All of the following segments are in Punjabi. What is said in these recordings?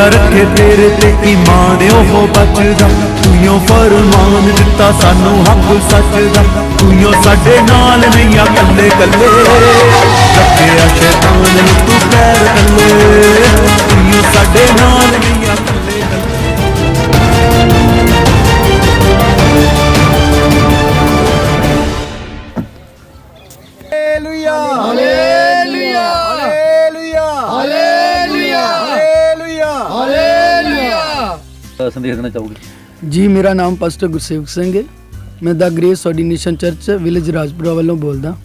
ਭਰੋਸਾ ਰੱਖੇ ਤੇਰੇ ਤੇ ਈਮਾਨ ਉਹ ਬਚਦਾ। ਤੂੰ ਫਰਮਾਨ ਦਿੱਤਾ, ਸਾਨੂੰ ਹੱਕ ਸੱਚ ਦਾ ਤੂੰ ਸਾਡੇ ਨਾਲ ਨਹੀਂ ਆ ਕੱਲੇ ਕੱਲੇ ਸੰਦੇਸ਼ ਦੇਣਾ ਚਾਹੋਗੇ? ਜੀ, ਮੇਰਾ ਨਾਮ ਪਾਸਟਰ ਗੁਰਸੇਵਕ ਸਿੰਘ ਹੈ। ਮੈਂ the grace ordination church village Rajpura ਵੱਲੋਂ ਬੋਲਦਾ।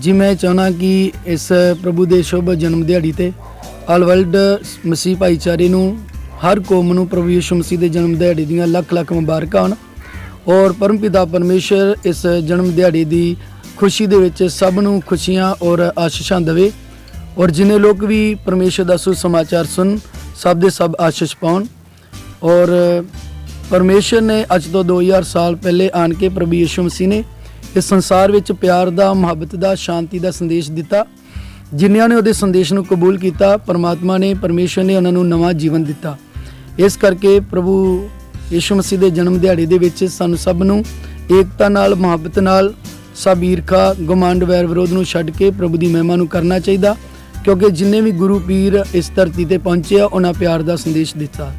ਜੀ, ਮੈਂ ਚਾਹਣਾ ਕਿ ਇਸ ਪ੍ਰਭੂ ਦੇ ਸ਼ੁਭ ਜਨਮ ਦਿਹਾੜੀ ਤੇ ਆਲ ਵਰਲਡ ਮਸੀਹ ਭਾਈਚਾਰੇ ਨੂੰ, ਹਰ ਕੌਮ ਨੂੰ ਪ੍ਰਭੂ ਯਿਸੂ ਮਸੀਹ ਦੇ ਜਨਮ ਦਿਹਾੜੀ ਦੀਆਂ ਲੱਖ ਲੱਖ ਮੁਬਾਰਕਾਂ ਹੋਣ ਔਰ ਪਰਮਪਿਤਾ ਪਰਮੇਸ਼ਰ ਇਸ ਜਨਮ ਦਿਹਾੜੀ ਦੀ ਖੁਸ਼ੀ ਦੇ ਵਿੱਚ ਸਭ ਨੂੰ ਖੁਸ਼ੀਆਂ ਔਰ ਆਸ਼ੀਸ਼ਾਂ ਦੇਵੇ ਔਰ ਜਿਨੇ ਲੋਕ ਵੀ ਪਰਮੇਸ਼ਰ ਦਾ ਸੁਸਮਾਚਾਰ ਸੁਣ, ਸਭ ਦੇ ਸਭ ਆਸ਼ੀਸ਼ ਪਾਉਣ। ਔਰ ਪਰਮੇਸ਼ਰ ਨੇ ਅੱਜ ਤੋਂ 2000 ਸਾਲ ਪਹਿਲੇ ਆਣ ਕੇ ਪ੍ਰਭੂ ਯਿਸੂ ਮਸੀਹ ਨੇ ਇਸ ਸੰਸਾਰ ਵਿੱਚ ਪਿਆਰ ਦਾ, ਮੁਹੱਬਤ ਦਾ, ਸ਼ਾਂਤੀ ਦਾ ਸੰਦੇਸ਼ ਦਿੱਤਾ, ਜਿਨ੍ਹਾਂ ਨੇ ਉਹਦੇ ਸੰਦੇਸ਼ ਨੂੰ ਕਬੂਲ ਕੀਤਾ, ਪਰਮਾਤਮਾ ਨੇ, ਪਰਮੇਸ਼ਰ ਨੇ ਉਹਨਾਂ ਨੂੰ ਨਵਾਂ ਜੀਵਨ ਦਿੱਤਾ। ਇਸ ਕਰਕੇ ਪ੍ਰਭੂ ਯਿਸੂ ਮਸੀਹ ਦੇ ਜਨਮ ਦਿਹਾੜੇ ਦੇ ਵਿੱਚ ਸਾਨੂੰ ਸਭ ਨੂੰ ਏਕਤਾ ਨਾਲ, ਮੁਹੱਬਤ ਨਾਲ, ਸਭ ਈਰਖਾ ਗੁਮਾਂਡ ਵੈਰ ਵਿਰੋਧ ਨੂੰ ਛੱਡ ਕੇ ਪ੍ਰਭੂ ਦੀ ਮਹਿਮਾ ਨੂੰ ਕਰਨਾ ਚਾਹੀਦਾ, ਕਿਉਂਕਿ ਜਿੰਨੇ ਵੀ ਗੁਰੂ ਪੀਰ ਇਸ ਧਰਤੀ ਤੇ ਪਹੁੰਚੇ ਆ, ਉਹਨਾਂ ਪਿਆਰ ਦਾ ਸੰਦੇਸ਼ ਦਿੱਤਾ।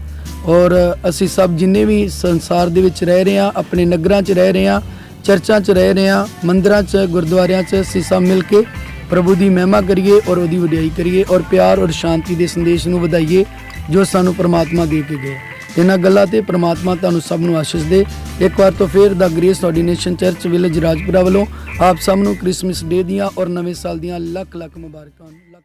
ਔਰ ਅਸੀਂ ਸਭ ਜਿੰਨੇ ਵੀ ਸੰਸਾਰ ਦੇ ਵਿੱਚ ਰਹਿ ਰਹੇ ਹਾਂ, ਆਪਣੇ ਨਗਰਾਂ 'ਚ ਰਹਿ ਰਹੇ ਹਾਂ, ਚਰਚਾਂ 'ਚ ਰਹਿ ਰਹੇ ਹਾਂ, ਮੰਦਰਾਂ 'ਚ, ਗੁਰਦੁਆਰਿਆਂ 'ਚ, ਅਸੀਂ ਸਭ ਮਿਲ ਕੇ ਪ੍ਰਭੂ ਦੀ ਮਹਿਮਾ ਕਰੀਏ ਔਰ ਉਹਦੀ ਵਡਿਆਈ ਕਰੀਏ ਔਰ ਪਿਆਰ ਔਰ ਸ਼ਾਂਤੀ ਦੇ ਸੰਦੇਸ਼ ਨੂੰ ਵਧਾਈਏ ਜੋ ਸਾਨੂੰ ਪ੍ਰਮਾਤਮਾ ਦੇ ਕੇ ਗਿਆ ਇਹਨਾਂ ਗੱਲਾਂ ਤੇ ਪ੍ਰਮਾਤਮਾ ਤੁਹਾਨੂੰ ਸਭ ਨੂੰ ਆਸ਼ੀਸ਼ ਦੇ। ਇੱਕ ਵਾਰ ਤੋਂ ਫੇਰ the grace ordination church village Rajpura ਵੱਲੋਂ ਆਪ ਸਭ ਨੂੰ ਕ੍ਰਿਸਮਸ ਡੇ ਦੀਆਂ ਔਰ ਨਵੇਂ ਸਾਲ ਦੀਆਂ ਲੱਖ ਲੱਖ ਮੁਬਾਰਕਾਂ ਲੱਖ